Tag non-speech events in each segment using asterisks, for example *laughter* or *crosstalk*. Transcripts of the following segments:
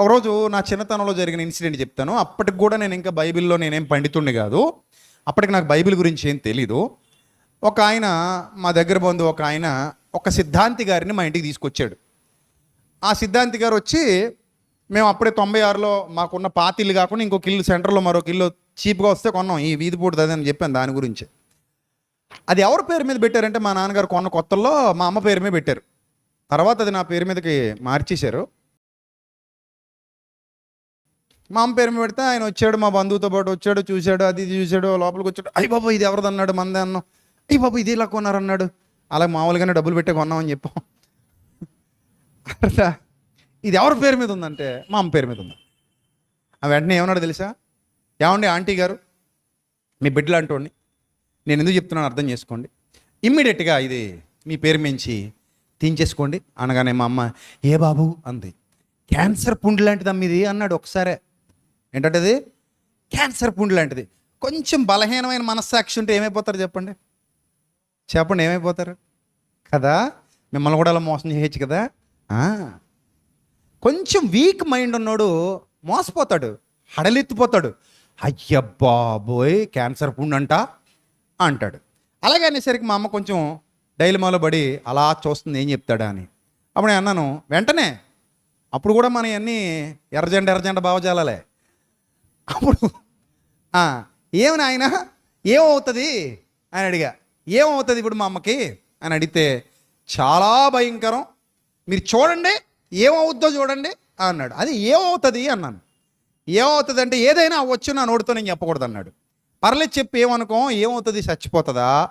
ఒకరోజు నా చిన్నతనంలో జరిగిన ఇన్సిడెంట్ చెప్తాను. అప్పటికి కూడా నేను ఇంకా బైబిల్లో నేనేం పండితుండే కాదు. అప్పటికి నాకు బైబిల్ గురించి ఏం తెలీదు. ఒక ఆయన మా దగ్గర బంధు ఒక ఆయన ఒక సిద్ధాంతి గారిని మా ఇంటికి తీసుకొచ్చాడు. ఆ సిద్ధాంతి గారు వచ్చి మేము అప్పుడే తొంభై ఆరులో మాకున్న పాతిల్లు కాకుండా ఇంకొక ఇల్లు సెంటర్లో మరొక ఇల్లు చీప్గా వస్తే కొన్నాం. ఈ వీధి పూట అని చెప్పాను దాని గురించి. అది ఎవరి పేరు మీద పెట్టారంటే మా నాన్నగారు కొన్న కొత్తల్లో మా అమ్మ పేరు మీద పెట్టారు. తర్వాత అది నా పేరు మీదకి మార్చేశారు. మా అమ్మ పేరు మీద పెడితే ఆయన వచ్చాడు మా బంధువుతో పాటు వచ్చాడు చూశాడు అది చూశాడు లోపలికి వచ్చాడు. అయ్యి బాబా ఇది ఎవరిది అన్నాడు మందే అన్నాం. అయ్యి బాబా ఇది ఇలా కొన్నారన్నాడు? అలా మామూలుగానే డబ్బులు పెట్టే కొన్నామని చెప్పాం. అర్థా ఇది ఎవరి పేరు మీద ఉందంటే మా అమ్మ పేరు మీద ఉంది. ఆ వెంటనే ఏమన్నాడు తెలుసా? ఏమండి ఆంటీ గారు? మీ బిడ్డలు అంటోండి. నేను ఎందుకు చెప్తున్నాను అర్థం చేసుకోండి. ఇమ్మీడియట్గా ఇది మీ పేరు మించి తీయించేసుకోండి అనగానే మా అమ్మ ఏ బాబు? అంది. క్యాన్సర్ పుండు లాంటిది అమ్మిది అన్నాడు ఒకసారే. ఏంటంటే అది క్యాన్సర్ పుండు లాంటిది. కొంచెం బలహీనమైన మనస్సాక్షి ఉంటే ఏమైపోతారు చెప్పండి? చెప్పండి ఏమైపోతారు? కదా? మిమ్మల్ని కూడా అలా మోసం చేయొచ్చు కదా? కొంచెం వీక్ మైండ్ ఉన్నాడు మోసపోతాడు. హడలెత్తిపోతాడు. అయ్య బాబోయ్ క్యాన్సర్ పుండు అంట అంటాడు. అలాగే అనేసరికి మా అమ్మ కొంచెం డైలమాలో పడి అలా చూస్తుంది ఏం చెప్తాడా అని. అప్పుడు నేను అన్నాను వెంటనే అప్పుడు కూడా మన ఇవన్నీ ఎర్రజెండ ఎర్రజెండ భావజాలాలే. అప్పుడు ఏమని ఆయన ఏమవుతుంది? అని అడిగా. ఏమవుతుంది ఇప్పుడు మా అమ్మకి? అని అడిగితే చాలా భయంకరం. మీరు చూడండి ఏమవుద్దో చూడండి అన్నాడు. అది ఏమవుతుంది? అన్నాను. ఏమవుతుంది అంటే ఏదైనా అవ్వచ్చు నా నోటితో నేను చెప్పకూడదు అన్నాడు పర్లేదు చెప్పి ఏమనుకో ఏమవుతుంది? చచ్చిపోతుందా?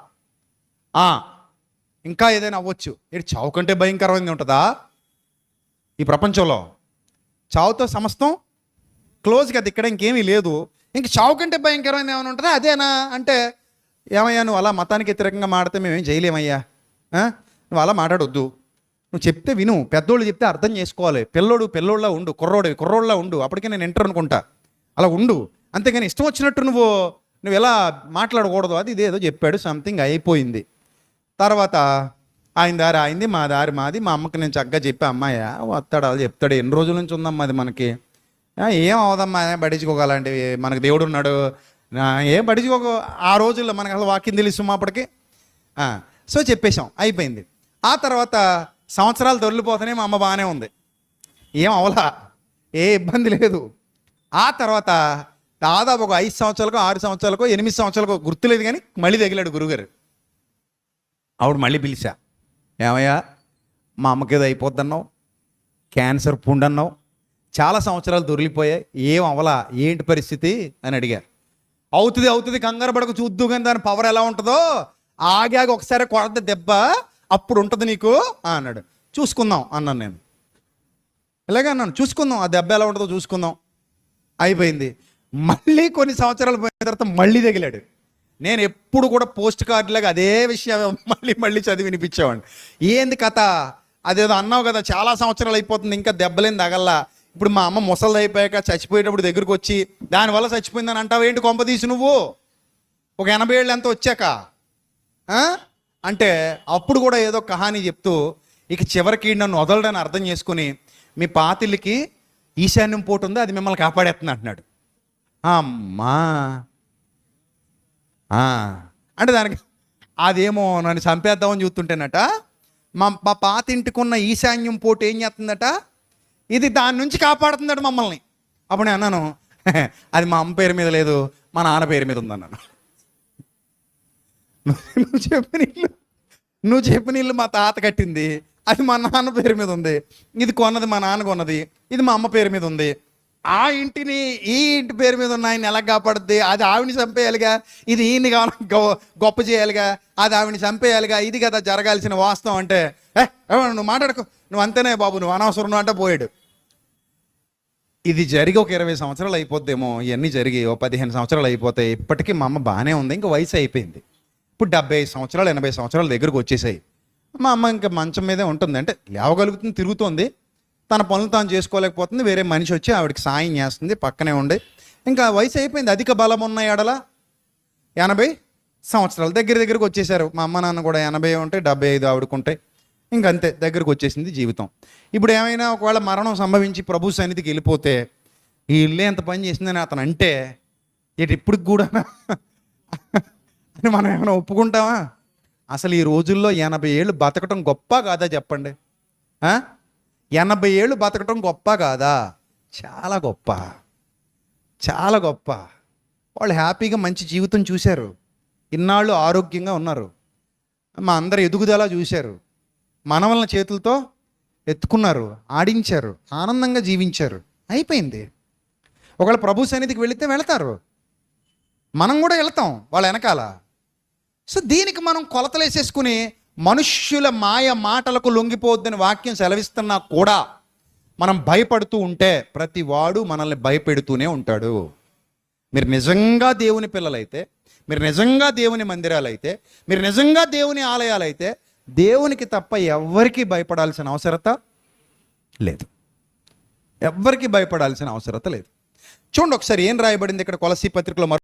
ఇంకా ఏదైనా అవ్వచ్చు. ఏంటి చావు కంటే భయంకరమైనది ఉంటుందా? ఈ ప్రపంచంలో. చావుతో సమస్తం క్లోజ్గా అది ఇక్కడ ఇంకేమీ లేదు. ఇంక చావు కంటే భయంకరమైన ఏమైనా ఉంటుందా? అదేనా? అంటే ఏమయ్యా నువ్వు అలా మతానికి వ్యతిరేకంగా మాడితే మేమేం చేయలేమయ్యా? నువ్వు అలా మాట్లాడొద్దు. నువ్వు చెప్తే విను. పెద్దోళ్ళు చెప్తే అర్థం చేసుకోవాలి. పిల్లోడు పిల్లోళ్ళ ఉండు కుర్రోడు కుర్రోళ్ళ ఉండు. అప్పటికే నేను ఎంటర్ అనుకుంటా. అలా ఉండు. అంతేగాని ఇష్టం వచ్చినట్టు నువ్వు నువ్వు ఎలా మాట్లాడకూడదు అది ఇదేదో చెప్పాడు సంథింగ్ అయిపోయింది. తర్వాత ఆయన దారి ఆయింది మా దారి మాది. మా అమ్మకి నేను చక్కగా చెప్పి అమ్మాయ వస్తాడు అది చెప్తాడు. ఎన్ని రోజుల నుంచి ఉందమ్మా అది మనకి? ఏం అవదమ్మా పడించుకోగలంటివి మనకు దేవుడు ఉన్నాడు ఏం పడించుకోక ఆ రోజుల్లో మనకు అసలు వాక్యం తెలుసు మా అప్పటికి. సో చెప్పేశాం అయిపోయింది. ఆ తర్వాత సంవత్సరాలు దొరికిపోతేనే మా అమ్మ బాగానే ఉంది. ఏం అవలా? ఏ ఇబ్బంది లేదు. ఆ తర్వాత దాదాపు ఒక ఐదు సంవత్సరాలకు ఆరు సంవత్సరాలకు ఎనిమిది సంవత్సరాలకు గుర్తులేదు కానీ మళ్ళీ తగిలాడు గురుగారు ఆవిడ మళ్ళీ పిలిచా ఏమయ్యా మా అమ్మకి ఏదో అయిపోద్దన్నావు క్యాన్సర్ పుండన్నావు చాలా సంవత్సరాలు దొరికిపోయాయి. ఏం అవలా? ఏంటి పరిస్థితి? అని అడిగారు. అవుతుంది అవుతుంది కంగారు పడక చూద్దు కానీ దాని పవర్ ఎలా ఉంటుందో? ఆగాగి ఒకసారి కొడత దెబ్బ అప్పుడు ఉంటుంది నీకు అన్నాడు. చూసుకుందాం అన్నాను నేను. ఇలాగే అన్నాను? చూసుకుందాం ఆ దెబ్బ ఎలా ఉంటుందో చూసుకుందాం. అయిపోయింది. మళ్ళీ కొన్ని సంవత్సరాలు పోయిన తర్వాత మళ్ళీ తగిలాడు. నేను ఎప్పుడు కూడా పోస్ట్ కార్డులాగా అదే విషయం మళ్ళీ మళ్ళీ చదివి వినిపించేవాడిని. ఏంది కథ? అదేదో అన్నావు కదా చాలా సంవత్సరాలు అయిపోతుంది ఇంకా దెబ్బలేని తగల్లా? ఇప్పుడు మా అమ్మ ముసలి అయిపోయాక చచ్చిపోయేటప్పుడు దగ్గరకు వచ్చి దానివల్ల చచ్చిపోయిందని అంటావు? ఏంటి కొంప తీసి నువ్వు? ఒక ఎనభై ఏళ్ళు ఎంత వచ్చాక? అంటే అప్పుడు కూడా ఏదో కహాని చెప్తూ ఇక చివరికి నన్ను వదలడని అర్థం చేసుకుని మీ పాతిళ్ళకి ఈశాన్యం పోటు ఉంది అది మిమ్మల్ని కాపాడేస్తుంది అంటున్నాడు. అమ్మా! అంటే దానికి అదేమో నన్ను చంపేద్దామని చూస్తుంటేనట మా మా పాత ఈశాన్యం పోటు ఏం చేస్తుందట? ఇది దాని నుంచి కాపాడుతున్నాడు మమ్మల్ని. అప్పుడు నేను అన్నాను అది మా అమ్మ పేరు మీద లేదు మా నాన్న పేరు మీద ఉందన్నాను నువ్వు చెప్పిన ఇల్లు నువ్వు చెప్పిన ఇల్లు మా తాత కట్టింది. అది మా నాన్న పేరు మీద ఉంది. ఇది కొన్నది మా నాన్న కొన్నది. ఇది మా అమ్మ పేరు మీద ఉంది. ఆ ఇంటిని ఈ ఇంటి పేరు మీద ఉన్న ఆయన ఎలా కాపాడుద్ది? అది ఆవిని చంపేయాలిగా? ఇది ఈయన్ని కావాలి గొ- గొప్ప చేయాలిగా? అది ఆవిని చంపేయాలిగా? ఇది కదా జరగాల్సిన వాస్తవం అంటే ఏ ఏమన్నా నువ్వు మాట్లాడుకో. నువ్వు అంతేనే బాబు నువ్వు అనవసరం అంటే పోయాడు. ఇది జరిగి ఒక ఇరవై సంవత్సరాలు అయిపోద్దేమో ఇవన్నీ జరిగి ఓ పదిహేను సంవత్సరాలు అయిపోతాయి ఇప్పటికీ మా అమ్మ బాగానే ఉంది ఇంకా వయసు అయిపోయింది. ఇప్పుడు డెబ్బై ఐదు సంవత్సరాలు ఎనభై సంవత్సరాల దగ్గరకు వచ్చేసాయి. మా అమ్మ ఇంకా మంచం మీదే ఉంటుంది అంటే లేవగలుగుతుంది తిరుగుతుంది. తన పనులు తాను చేసుకోలేకపోతుంది వేరే మనిషి వచ్చి ఆవిడకి సాయం చేస్తుంది పక్కనే ఉండి. ఇంకా వయసు అయిపోయింది అధిక బలం ఉన్న ఎడల ఎనభై సంవత్సరాలు దగ్గర దగ్గరకు వచ్చేసారు. మా అమ్మ నాన్న కూడా ఎనభై ఉంటాయి డెబ్బై ఐదు ఆవిడకుంటాయి ఇంకంతే దగ్గరకు వచ్చేసింది జీవితం. ఇప్పుడు ఏమైనా ఒకవేళ మరణం సంభవించి ప్రభు సన్నిధికి వెళ్ళిపోతే ఈ ఇల్లే ఎంత పని చేసిందని అతను అంటే ఇటు ఇప్పటికి కూడా *laughs* అని మనం ఏమైనా ఒప్పుకుంటామా? అసలు ఈ రోజుల్లో ఎనభై ఏళ్ళు బతకటం గొప్ప కాదా చెప్పండి? ఎనభై ఏళ్ళు బతకటం గొప్ప కాదా? చాలా గొప్ప. చాలా గొప్ప. వాళ్ళు హ్యాపీగా మంచి జీవితం చూశారు. ఇన్నాళ్ళు ఆరోగ్యంగా ఉన్నారు. మా అందరు ఎదుగుదల చూశారు. మనవలన చేతులతో ఎత్తుకున్నారు ఆడించారు ఆనందంగా జీవించారు. అయిపోయింది. ఒకవేళ ప్రభు సన్నిధికి వెళితే వెళతారు. మనం కూడా వెళతాం వాళ్ళ వెనకాల. సో దీనికి మనం కొలతలేసేసుకుని మనుష్యుల మాయ మాటలకు లొంగిపోవద్దని వాక్యం సెలవిస్తున్నా కూడా మనం భయపడుతూ ఉంటే ప్రతి వాడు మనల్ని భయపెడుతూనే ఉంటాడు. మీరు నిజంగా దేవుని పిల్లలైతే మీరు నిజంగా దేవుని మందిరాలైతే మీరు నిజంగా దేవుని ఆలయాలైతే దేవునికి తప్ప ఎవ్వరికీ భయపడాల్సిన అవసరత లేదు. ఎవ్వరికీ భయపడాల్సిన అవసరత లేదు. చూడండి ఒకసారి ఏం రాయబడింది ఇక్కడ కొలసీ పత్రికలో మరో